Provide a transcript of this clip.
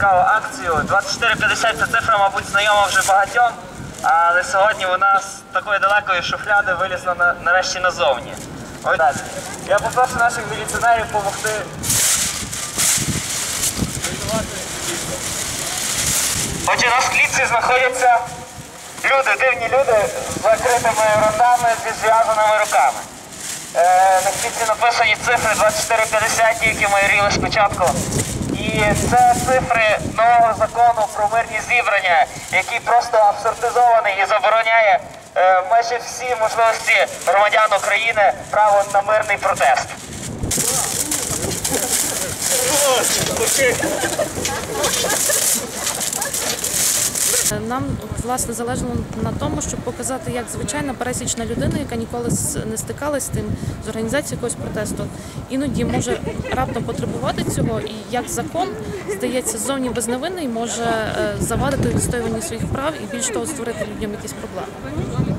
Цікаву акцію 2450 це цифра, мабуть, знайома вже багатьом, але сьогодні вона з такої далекої шуфляди вилізла на, нарешті назовні. Ось далі. Я попрошу наших міліціонерів допомогти. Отже, на склітці знаходяться люди, дивні люди з закритими ротами зі зв'язаними руками. Е, на склітці написані цифри 2450, які ми ріли спочатку. Це цифри нового закону про мирні зібрання, який просто абсурдизований і забороняє е, майже всі можливості громадян України право на мирний протест. Нам власне залежало на тому, щоб показати, як звичайна пересічна людина, яка ніколи не стикалась з тим з організацією якогось протесту, іноді може раптом потребувати цього, і як закон здається зовні безневинний, може е, завадити відстоюванні своїх прав і більш того створити людям якісь проблеми.